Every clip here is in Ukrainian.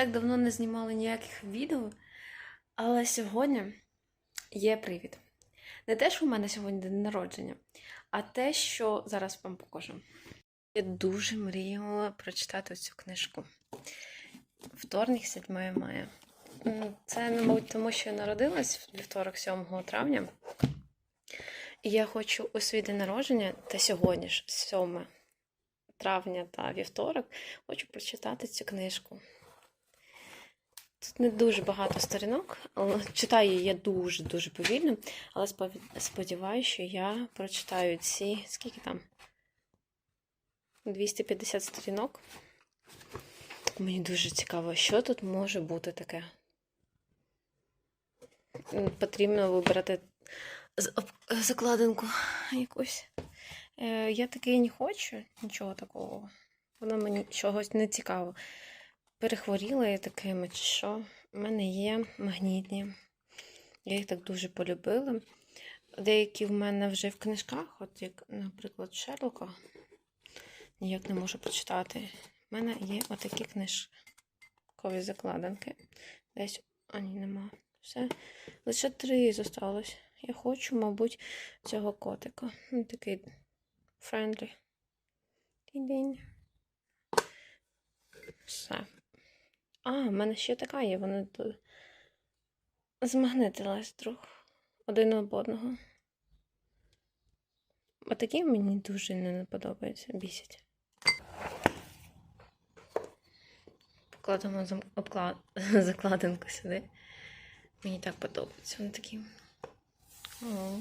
так давно не знімала ніяких відео, але сьогодні є привід. Не те, що у мене сьогодні день народження, а те, що зараз вам покажу. Я дуже мріяла прочитати цю книжку. Вторник, 7 мая. Це, мабуть, тому що я народилась в вівторок, 7 травня. І я хочу у свій день народження, та сьогодні ж, 7 травня та вівторок, хочу прочитати цю книжку. Тут не дуже багато сторінок, але читаю я дуже-дуже повільно, але сподіваюся, що я прочитаю ці, скільки там? 250 сторінок. Мені дуже цікаво, що тут може бути таке. Потрібно вибрати закладинку якусь. Е, я таки не хочу нічого такого. Воно мені чогось не цікаво. Перехворіла я такими, чи що. У мене є магнітні. Я їх так дуже полюбила. Деякі в мене вже в книжках, от як, наприклад, Шерлока. Ніяк не можу прочитати. У мене є отакі книжкові закладинки. Десь, а ні, нема. Все. Лише три зосталось. Я хочу, мабуть, цього котика. Він такий френдлі. Все. А, в мене ще така є, вона тут змагнитилась друг один об одного. А такі мені дуже не подобаються, бісять. Покладемо зам- обклад... закладинку сюди. Мені так подобається. Вони такі. О.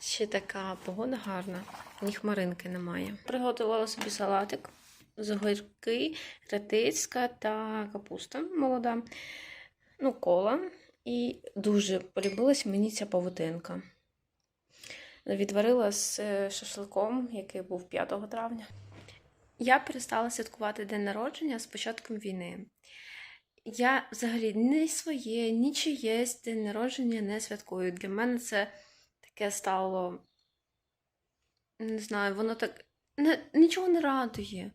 Ще така погода гарна, ні хмаринки немає. Приготувала собі салатик з огірки, редиска та капуста молода, ну, кола. І дуже полюбилась мені ця павутинка. Відварила з е, шашликом, який був 5 травня. Я перестала святкувати день народження з початком війни. Я взагалі ні своє, ні чиєсь день народження не святкую. Для мене це таке стало. Не знаю, воно так не, нічого не радує.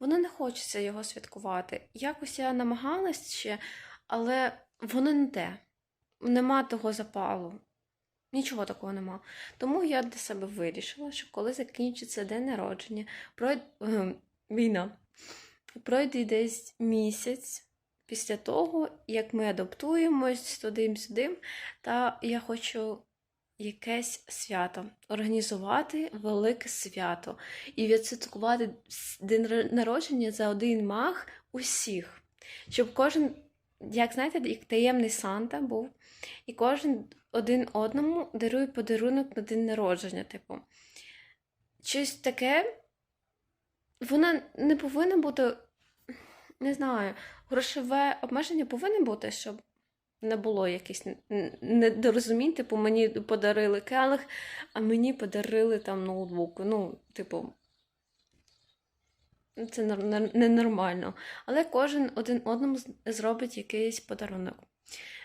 Воно не хочеться його святкувати. Якось я намагалась ще, але воно не те. Нема того запалу. Нічого такого нема. Тому я для себе вирішила, що коли закінчиться день народження, пройде війна, пройде десь місяць після того, як ми адаптуємось туди-сюди, та я хочу якесь свято, організувати велике свято і відсвяткувати день народження за один мах усіх. Щоб кожен, як знаєте, як таємний Санта був, і кожен один одному дарує подарунок на день народження, типу. Щось таке, воно не повинно бути, не знаю, грошове обмеження повинно бути, щоб не було якихось недорозумінь, типу, мені подарили келих, а мені подарили там ноутбук. Ну, типу, це нор- нор- ненормально. Але кожен один одному зробить якийсь подарунок.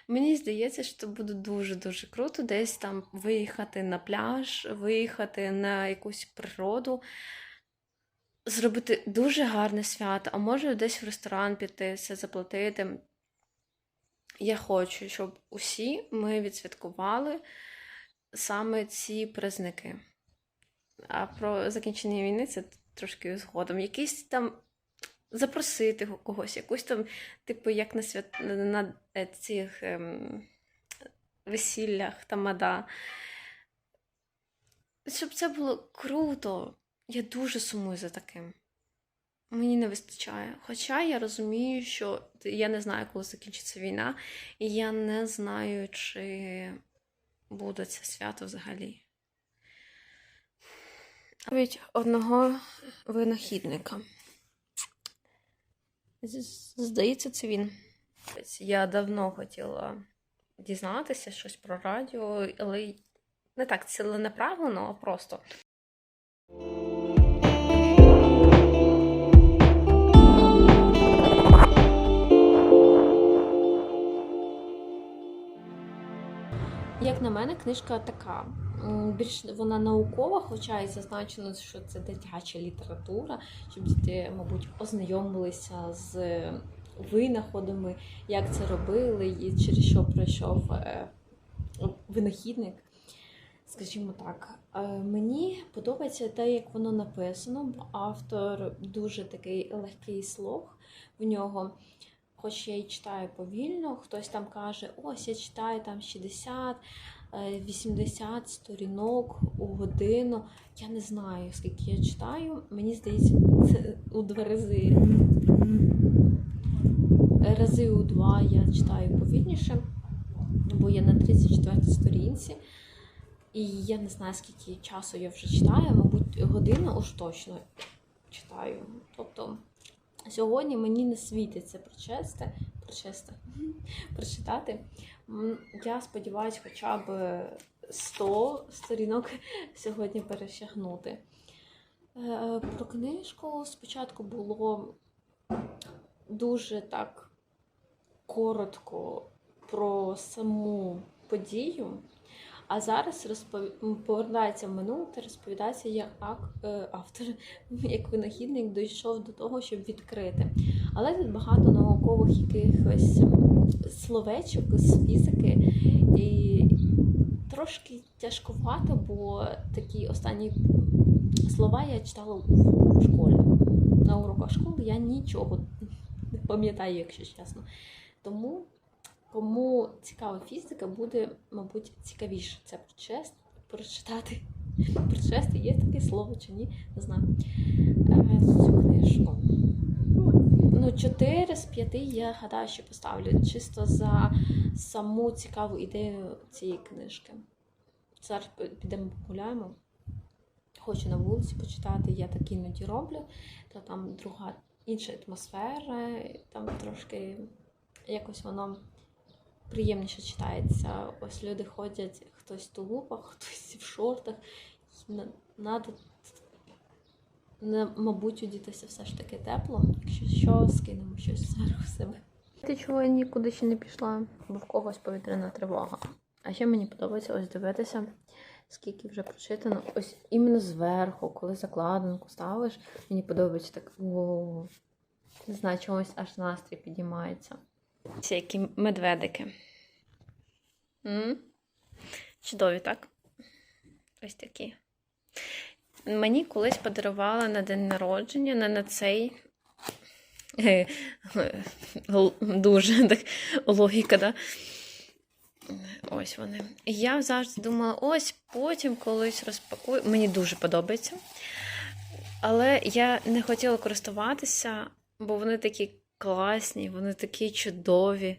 Мені здається, що це буде дуже-дуже круто десь там виїхати на пляж, виїхати на якусь природу, зробити дуже гарне свято, а може десь в ресторан піти, все заплатити. Я хочу, щоб усі ми відсвяткували саме ці праздники. А про закінчення війни це трошки згодом. Якийсь там запросити когось, якусь там, типу, як на свят... на е, цих ем... весіллях тамада. Щоб це було круто. Я дуже сумую за таким. Мені не вистачає. Хоча я розумію, що я не знаю, коли закінчиться війна, і я не знаю, чи буде це свято взагалі. Від одного винахідника. Здається, це він. Я давно хотіла дізнатися щось про радіо, але не так ціленаправлено, а просто. Як на мене, книжка така. Більш вона наукова, хоча і зазначено, що це дитяча література, щоб діти, мабуть, ознайомилися з винаходами, як це робили, і через що пройшов е, винахідник. Скажімо так, Е, мені подобається те, як воно написано, автор дуже такий легкий слог в нього. Хоч я і читаю повільно, хтось там каже, ось я читаю там 60, е, 80 сторінок у годину. Я не знаю, скільки я читаю. Мені здається, це у два рази. Рази у два я читаю повільніше, бо я на 34 сторінці. І я не знаю, скільки часу я вже читаю, мабуть, годину уж точно читаю. Тобто сьогодні мені не світиться прочести, прочести, прочитати. Я сподіваюся, хоча б 100 сторінок сьогодні перещагнути. Е, Про книжку спочатку було дуже так коротко про саму подію. А зараз розпов... повертається в минуле та розповідається, як е, автор, як винахідник дійшов до того, щоб відкрити. Але тут багато наукових якихось словечок з фізики, і трошки тяжкувато, бо такі останні слова я читала в школі. На уроках школи я нічого не пам'ятаю, якщо чесно. Тому Кому цікава фізика, буде, мабуть, цікавіше це прочест, прочитати. Прочести, є таке слово чи ні, не знаю. Е, Цю книжку. Ну, 4 з 5 я гадаю, що поставлю чисто за саму цікаву ідею цієї книжки. Зараз підемо погуляємо. Хочу на вулиці почитати, я так іноді роблю, то там друга інша атмосфера, там трошки якось воно приємніше читається. Ось люди ходять, хтось в тулупах, хтось в шортах. Надо, мабуть, одітися все ж таки тепло. Якщо що, скинемо щось зверху себе. Ти чого я нікуди ще не пішла? Бо в когось повітряна тривога. А ще мені подобається ось дивитися, скільки вже прочитано. Ось іменно зверху, коли закладинку ставиш, мені подобається так. О, не знаю, чомусь аж настрій підіймається. Ці які медведики. Чудові, так? Ось такі. Мені колись подарували на день народження, не на цей. Дуже так логіка, да? Ось вони. І Я завжди думала, ось потім колись розпакую. Мені дуже подобається. Але я не хотіла користуватися, бо вони такі класні, вони такі чудові.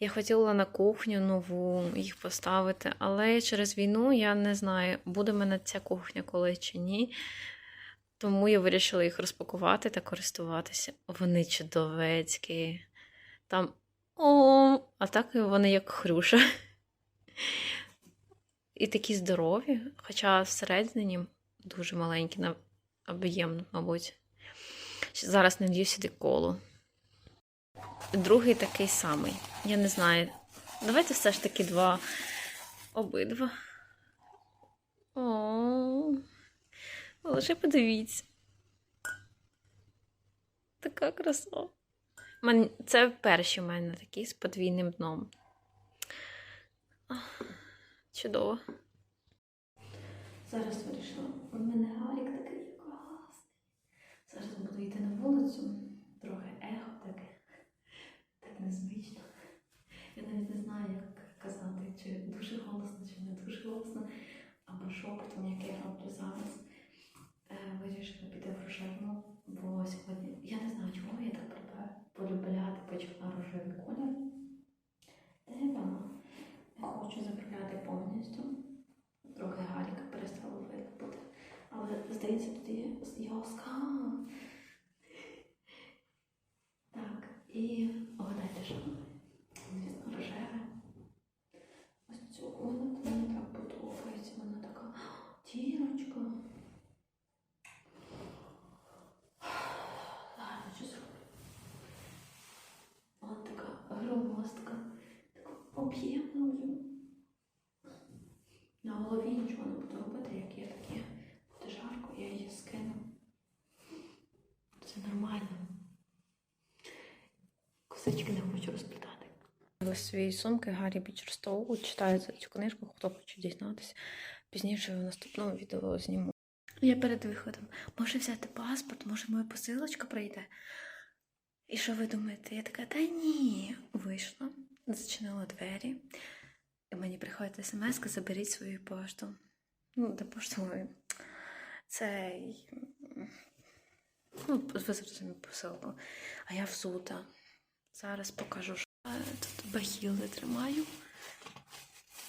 Я хотіла на кухню нову їх поставити, але через війну я не знаю, буде в мене ця кухня коли чи ні. Тому я вирішила їх розпакувати та користуватися. Вони чудовецькі. Там. О, а так вони як хрюша. І такі здорові, хоча всередині дуже маленькі об'єм, мабуть. Зараз надію сюди коло. Другий такий самий. Я не знаю. Давайте все ж таки два обидва. О, лише подивіться. Така краса. Це перші в мене такі з подвійним дном. Чудово. Зараз вирішила. У мене Гарік такий класний. Зараз буду йти на вулицю. Трохи ехо таке. Так незвично. Я навіть не знаю, як казати, чи дуже голосно, чи не дуже голосно, або шепотом, як я роблю зараз. Е, Вирішила піти в рожевну, бо сьогодні я не знаю, чому я так полюбляю- полюбляти почала рожевий колір. Та я вдома не хочу заправляти повністю. Трохи гаріка перестало видно бути. Але здається, тут є зв'язка. Так, і вгадайте, що? Звісно, рожеве. Ось цю воно мені так подобається. Вона така тірочка. Зараз що зроблю. Вона така громоздка, така об'ємна. На голові нічого не буду робити, як є таке. Буде жарко, я її скину. Це нормально. Косички не хочу розплітати. Ось свої сумки Гаррі Бічер Стоу. Читаю цю книжку, хто хоче дізнатися. Пізніше в наступному відео зніму. Я перед виходом можу взяти паспорт, може моя посилочка прийде. І що ви думаєте? Я така, та ні. Вийшла, зачинила двері, і мені приходить смс заберіть свою пошту. Ну, де поштовою. Це. Ну, ви зрозуміли посилку. А я взута. Зараз покажу, тут бахіли тримаю.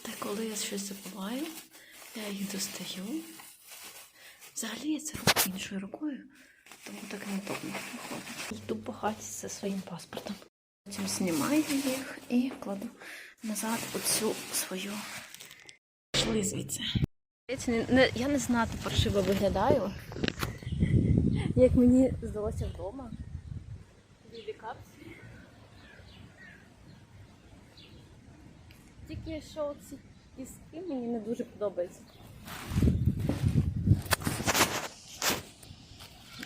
Та коли я щось забуваю, я їх достаю. Взагалі я це роблю іншою рукою, тому так неудобно виходить. Йду по зі своїм паспортом. Потім знімаю їх і кладу назад у цю свою Пішли я не знати паршиво виглядаю. Як мені здалося вдома. Бібі капсі. Тільки що ці піски мені не дуже подобаються.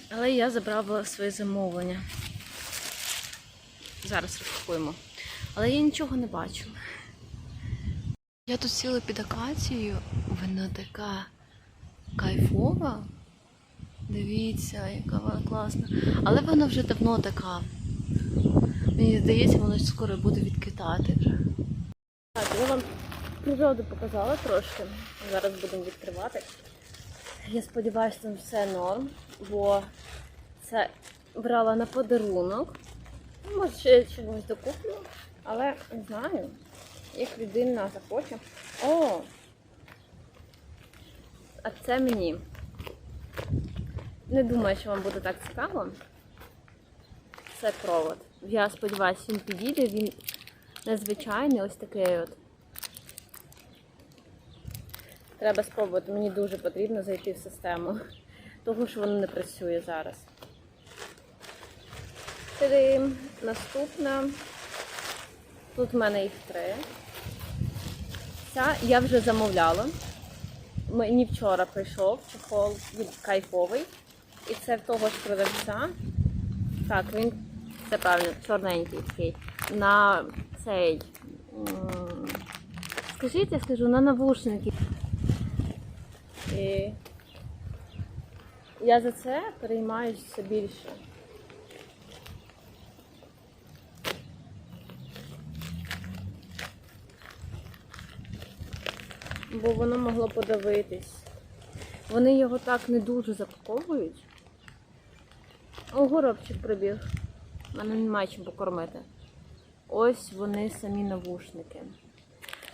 Але я забрала своє замовлення. Зараз розпакуємо. Але я нічого не бачу. Я тут сіла під акацією, вона така кайфова. Дивіться, яка вона класна. Але вона вже давно така. Мені здається, вона скоро буде відквітати вже. Я вам природу показала трошки. Зараз будемо відкривати. Я сподіваюся, там все норм, бо це брала на подарунок. Може, ще чогось докуплю, але не знаю, як людина захоче. О! А це мені. Не думаю, що вам буде так цікаво. Це провод. Я сподіваюся, він підійде, він незвичайний, ось такий от. Треба спробувати, мені дуже потрібно зайти в систему, того що воно не працює зараз. Сюди наступна. Тут в мене їх три. Ця я вже замовляла. Мені вчора прийшов чехол він кайфовий. І це в того ж продавця. Так, він це правильно, чорненький такий. На цей. Скажіть, я скажу, на навушники. І я за це переймаюся все більше. Бо воно могло подавитись. Вони його так не дуже запаковують. О, горобчик прибіг. У мене немає чим покормити. Ось вони самі навушники.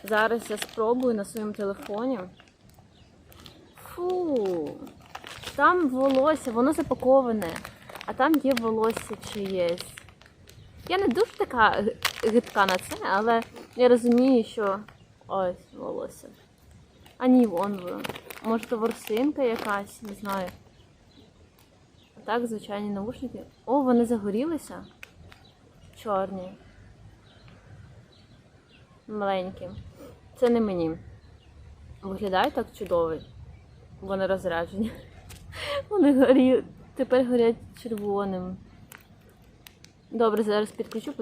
Зараз я спробую на своєму телефоні. Фу. Там волосся, воно запаковане, а там є волосся чиєсь. Я не дуже така гидка на це, але я розумію, що ось волосся. А ні, вон воно. Може то ворсинка якась, не знаю. А так, звичайні наушники. О, вони загорілися. Чорні. Маленькі. Це не мені. Виглядає так чудово. Вони розряджені. Вони горі... тепер горять червоним. Добре, зараз підключу.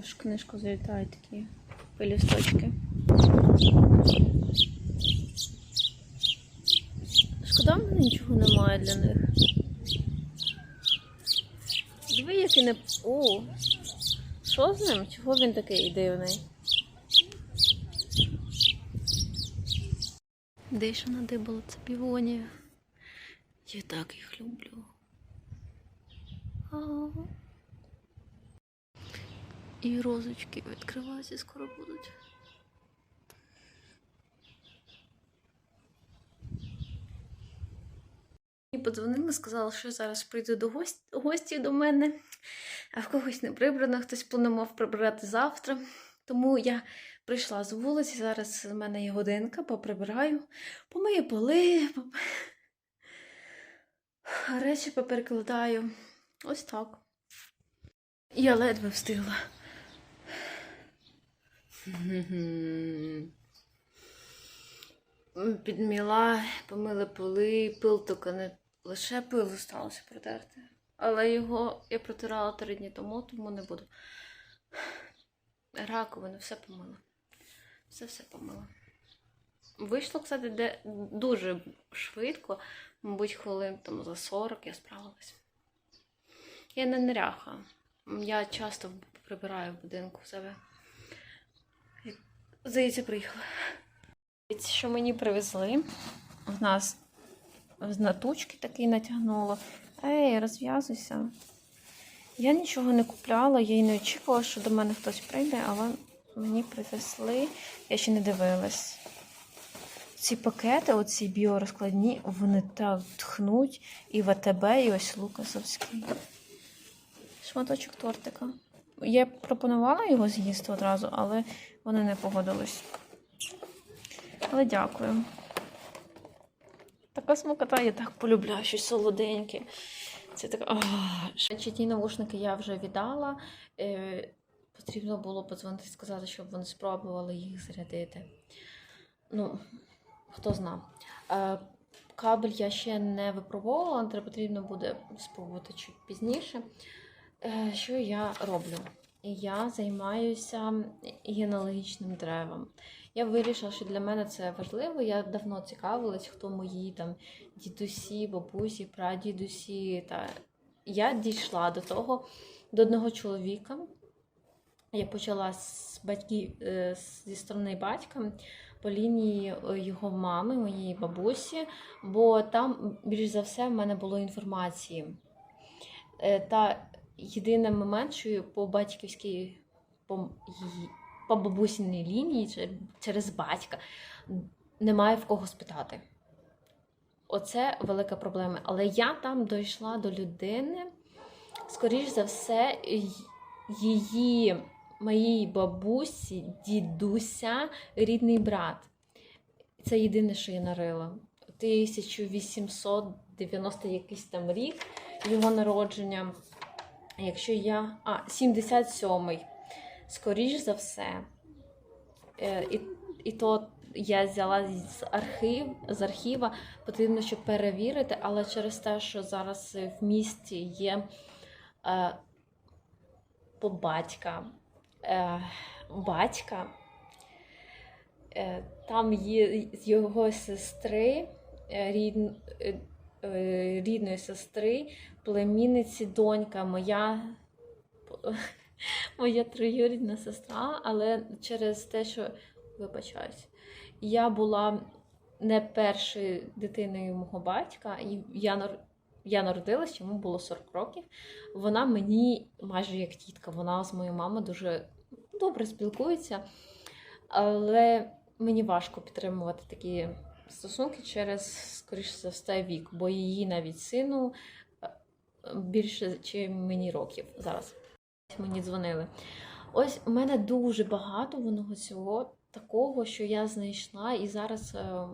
В книжку залітають такі пелюсточки. Шкода, в мене нічого немає для них. Диви, який не. О! Що з ним? Чого він такий дивний? Де ще надибало це півонія? Я так їх люблю. І розочки відкриваються, скоро будуть. І подзвонили, сказали, що зараз прийду до гості, гості до мене, а в когось не прибрано, хтось планував прибирати завтра. Тому я прийшла з вулиці, зараз в мене є годинка, поприбираю, помию поли, поп... речі поперекладаю. Ось так. Я ледве встигла. Підміла, помили поли, пил тільки не лише пилу сталося протерти. Але його я протирала три дні тому, тому не буду. Раковину, все помила. Все все помила. Вийшло, кстати, де дуже швидко, мабуть, хвилин там за 40 я справилась. Я не неряха. Я часто прибираю в будинку в себе. Здається, приїхала. Що мені привезли? В нас з натучки такий натягнуло. Ей, розв'язуйся. Я нічого не купляла, я й не очікувала, що до мене хтось прийде, але мені привезли. Я ще не дивилась. Ці пакети, оці біорозкладні, вони так тхнуть і ВТБ, і ось Лукасовський. Шматочок тортика. Я пропонувала його з'їсти одразу, але вони не погодились. Але дякую. Така смакота, я так полюбляю щось солоденьке. Це так. Значить, ті навушники я вже віддала. Е, потрібно було подзвонити і сказати, щоб вони спробували їх зарядити. Ну, хто зна. Е, кабель я ще не випробовувала, треба потрібно буде спробувати чуть пізніше. Е, що я роблю? Я займаюся генеалогічним деревом. Я вирішила, що для мене це важливо. Я давно цікавилась, хто мої там дідусі, бабусі, прадідусі. Та я дійшла до того, до одного чоловіка. Я почала з батьків е, зі сторони батька по лінії е, його мами, моєї бабусі, бо там більш за все в мене було інформації. Е, Та єдиний момент, що по батьківській, по, по бабусіній лінії через батька немає в кого спитати. Оце велика проблема. Але я там дійшла до людини, скоріш за все, її, моїй бабусі, дідуся, рідний брат. Це єдине, що я нарила. 1890 якийсь там рік його народження. Якщо я. А, 77-й. Скоріш за все. Е, і, і то я взяла з архів, з архіва, потрібно, щоб перевірити, але через те, що зараз в місті є е, по батька, е, батька, е, там є з його сестри, е, рід, е, рідної сестри, племінниці донька, моя, моя троюрідна сестра, але через те, що вибачаюсь, я була не першою дитиною мого батька, і я, я народилась, йому було 40 років. Вона мені майже як тітка, вона з моєю мамою дуже добре спілкується, але мені важко підтримувати такі стосунки через, скоріше за все, вік, бо її навіть сину е, більше, ніж мені років зараз. Мені дзвонили. Ось у мене дуже багато воно цього такого, що я знайшла, і зараз е,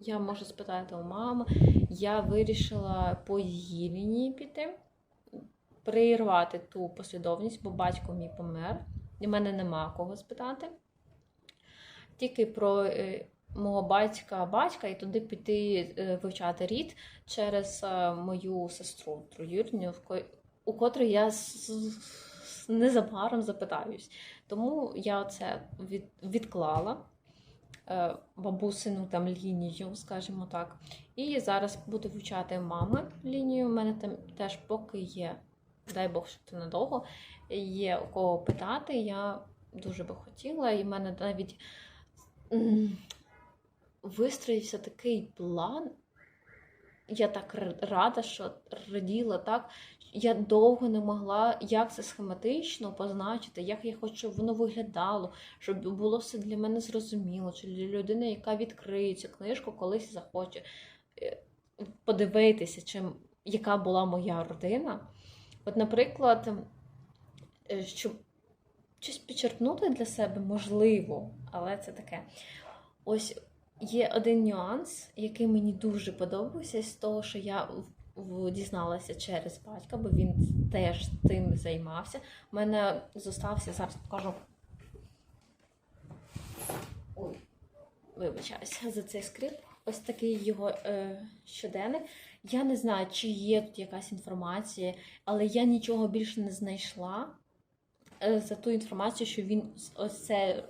я можу спитати у мами. Я вирішила по її лінії піти, прирвати ту послідовність, бо батько мій помер, і в мене нема кого спитати. Тільки про е, мого батька батька і туди піти е, вивчати рід через е, мою сестру ко- у котрої я незабаром запитаюсь. Тому я це від, відклала е, бабусину там лінію, скажімо так. І зараз буду вивчати мами лінію. У мене там теж поки є, дай Бог, що це надовго, є у кого питати. Я дуже би хотіла, і в мене навіть вистроївся такий план. Я так рада, що раділа так. Я довго не могла, як це схематично позначити, як я хочу, щоб воно виглядало, щоб було все для мене зрозуміло, чи для людини, яка відкриє цю книжку, колись захоче. Е, подивитися, чим, яка була моя родина. От, наприклад, е, щоб щось підчеркнути для себе можливо, але це таке. Ось є один нюанс, який мені дуже подобався з того, що я дізналася через батька, бо він теж тим займався. У мене зостався, зараз покажу. Ой, вибачаюся за цей скрип. Ось такий його е, щоденник. Я не знаю, чи є тут якась інформація, але я нічого більше не знайшла е, за ту інформацію, що він ось це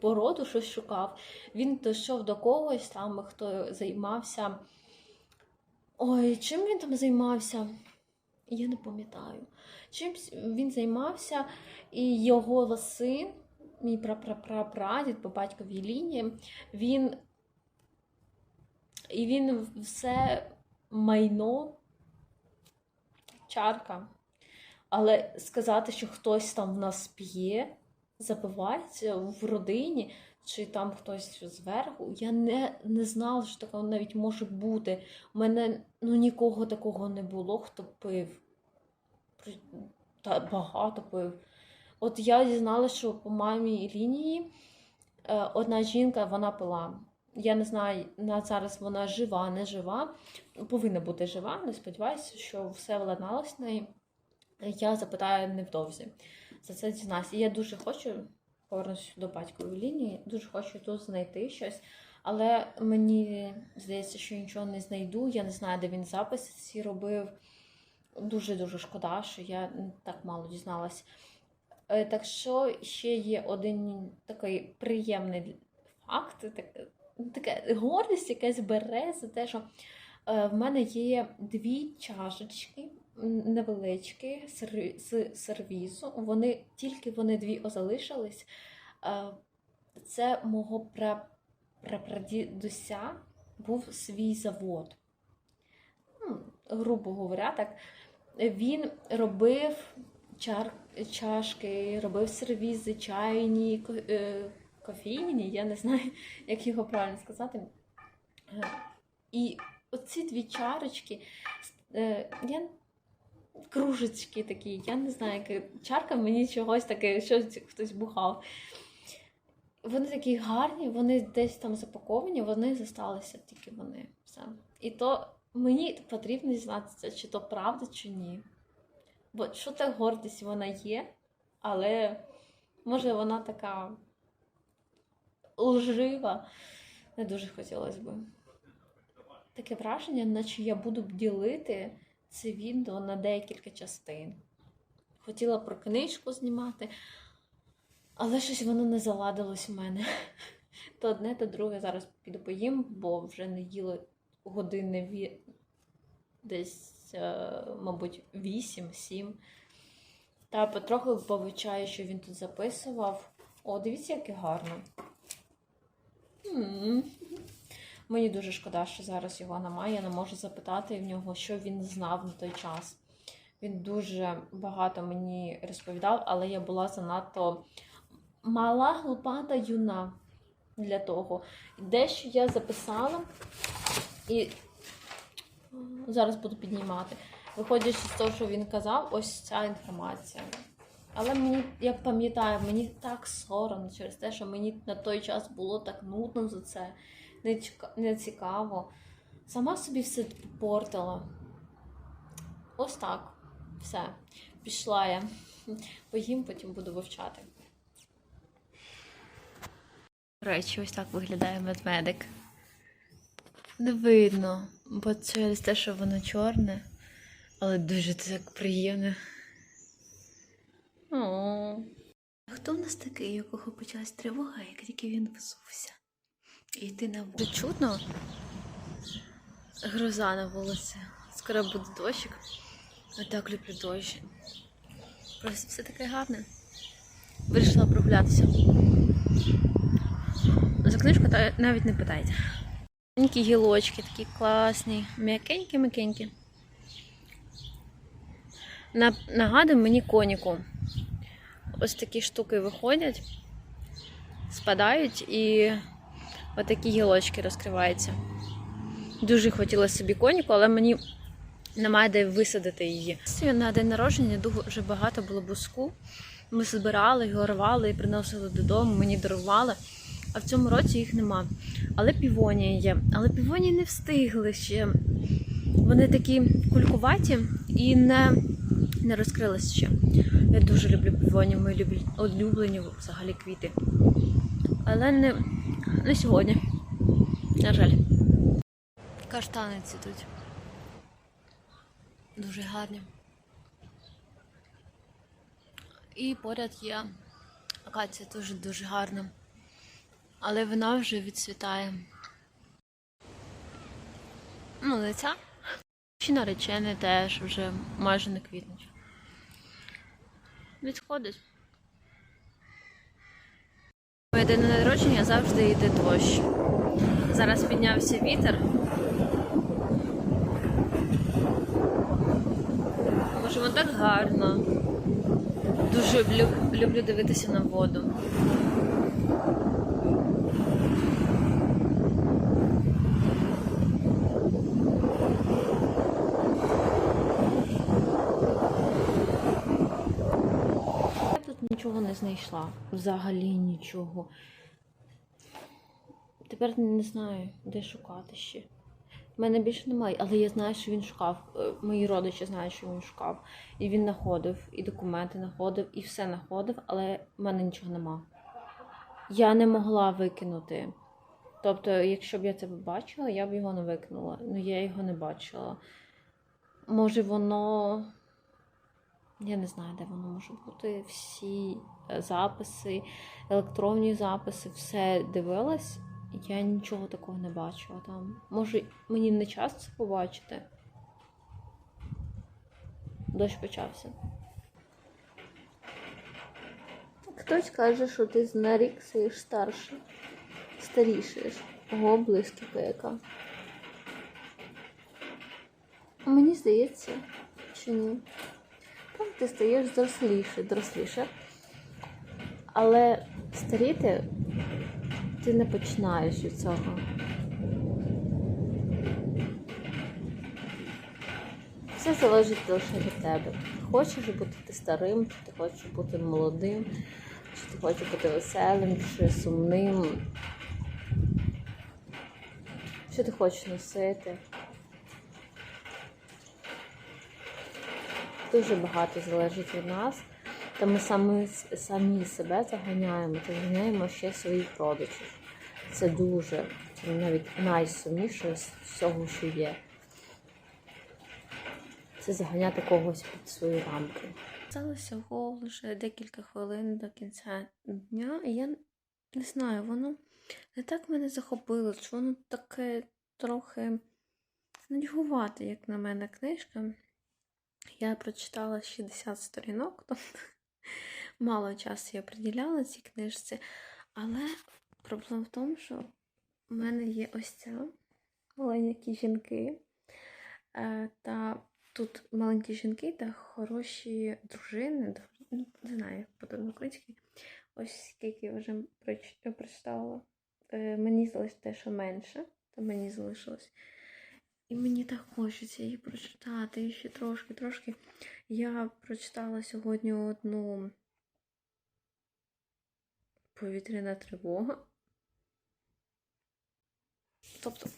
породу щось шукав. Він дійшов до когось там, хто займався. Ой, чим він там займався? Я не пам'ятаю. Чим він займався, і його син, мій прапрапрапрадід по батьковій лінії, він. І він все майно чарка. Але сказати, що хтось там в нас п'є, запивається в родині, чи там хтось зверху, я не, не знала, що таке навіть може бути. У мене ну, нікого такого не було, хто пив. Та багато пив. От я дізналася, що по мамі лінії е, одна жінка вона пила. Я не знаю, на зараз вона жива, не жива. Повинна бути жива, не сподіваюся, що все владналось неї. Я запитаю невдовзі. За це дізнаюся. І я дуже хочу повернутися до батькової лінії, дуже хочу тут знайти щось. Але мені здається, що нічого не знайду. Я не знаю, де він записи ці робив. Дуже-дуже шкода, що я так мало дізналась. Е, Так що ще є один такий приємний факт, так, гордість якась бере за те, що е, в мене є дві чашечки невеличкі з сервізу. Вони тільки вони дві залишились. Це мого пра- прапрадідуся був свій завод. Грубо говоря, так. Він робив чар... чашки, робив сервізи, чайні, е, я не знаю, як його правильно сказати. Е, І оці дві чарочки, е, я... кружечки такі, я не знаю, яка чарка мені чогось таке, щось хтось бухав. Вони такі гарні, вони десь там запаковані, вони зосталися тільки вони. Все. І то мені потрібно дізнатися, чи то правда, чи ні. Бо що та гордість вона є, але може вона така лжива. Не дуже хотілося б. Таке враження, наче я буду ділити це відео на декілька частин. Хотіла про книжку знімати, але щось воно не заладилось у мене. То одне, то друге зараз піду поїм, бо вже не їла години ві... десь, е, мабуть, 8-7. Та потроху повичаю, що він тут записував. О, дивіться, яке гарно. М. Мені дуже шкода, що зараз його немає. Я не можу запитати в нього, що він знав на той час. Він дуже багато мені розповідав, але я була занадто мала, глупа та юна для того. Дещо я записала і зараз буду піднімати. Виходячи з того, що він казав, ось ця інформація. Але мені, я пам'ятаю, мені так соромно через те, що мені на той час було так нудно за це, не, цікаво. Сама собі все попортила. Ось так. Все. Пішла я. Поїм, потім буду вивчати. До речі, ось так виглядає медмедик. Не видно, бо через те, що воно чорне, але дуже так приємне. О. Хто в нас такий, у кого почалась тривога, як тільки він взувся? І йти на вулицю. Чутно? Гроза на вулиці. Скоро буде дощик. Я так люблю дощ. Просто все таке гарне. Вирішила прогулятися. За книжку навіть не питайте. Маленькі гілочки такі класні, м'якенькі-м'якенькі. На, нагадує мені коніку. Ось такі штуки виходять, спадають і отакі гілочки розкриваються. Дуже хотіла собі коніку, але мені немає де висадити її. На день народження дуже багато було буску. Ми збирали, його рвали і приносили додому, мені дарували. А в цьому році їх нема. Але півонії є. Але півонії не встигли ще. Вони такі кулькуваті і не, не розкрились ще. Я дуже люблю півонії, мої улюблені взагалі квіти. Але не, не сьогодні. На жаль. Каштани цвітуть. Дуже гарні. І поряд є акація теж дуже гарна. Але вона вже відцвітає. Ну, не ця. Чи наречений теж вже майже не квітнуть. Відходить. Моє день народження завжди йде дощ. Зараз піднявся вітер. Боже, воно так гарно. Дуже люб- люблю дивитися на воду. Я тут нічого не знайшла. Взагалі нічого. Тепер не знаю, де шукати ще. У мене більше немає, але я знаю, що він шукав. Е, Мої родичі знають, що він шукав. І він знаходив, і документи знаходив, і все знаходив, але в мене нічого нема. Я не могла викинути. Тобто, якщо б я це побачила, я б його не викинула. Ну я його не бачила. Може, воно. Я не знаю, де воно може бути. Всі е, записи, електронні записи, все дивилась. Я нічого такого не бачила там. Може, мені не час це побачити. Дощ почався. Хтось каже, що ти на рік стаєш старше. Старішаєш. Ого, блискіка яка. Мені здається, чи ні. Так, ти стаєш доросліше, доросліше. Але старіти ти не починаєш від цього. Все залежить лише від тебе. Хочеш бути ти старим, чи ти хочеш бути молодим, чи ти хочеш бути веселим, чи сумним. Що ти хочеш носити? Дуже багато залежить від нас. Та ми самі, самі себе заганяємо, та заганяємо ще своїх родичів. Це дуже, навіть найсумніше з всього, що є. Це заганяти когось під свої рамки. Сталося всього лише декілька хвилин до кінця дня, і я не знаю, воно не так мене захопило, чи воно таке трохи нудьгувате, як на мене, книжка. Я прочитала 60 сторінок, тобто мало часу я приділяла цій книжці, але проблема в тому, що в мене є ось ця маленькі жінки. Е, Та тут маленькі жінки та хороші дружини. Не знаю, як буде українській. Ось скільки я вже прочитала. Е, Мені залишилось те, що менше, та мені залишилось. І мені так хочеться її прочитати і ще трошки, трошки. Я прочитала сьогодні одну повітряна тривога. Тобто,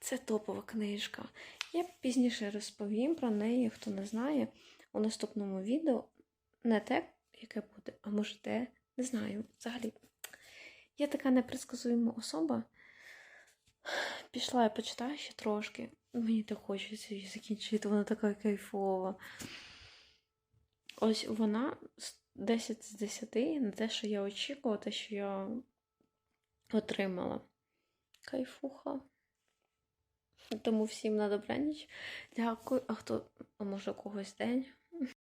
це топова книжка. Я пізніше розповім про неї, хто не знає, у наступному відео. Не те, яке буде, а може те, не знаю. Взагалі, я така непредсказуєма особа. Пішла я почитаю ще трошки. Мені так хочеться її закінчити, вона така кайфова. Ось вона з 10 з 10 на те, що я очікувала, те, що я отримала. Кайфуха. Тому всім на добраніч. Дякую. А хто, а може когось день?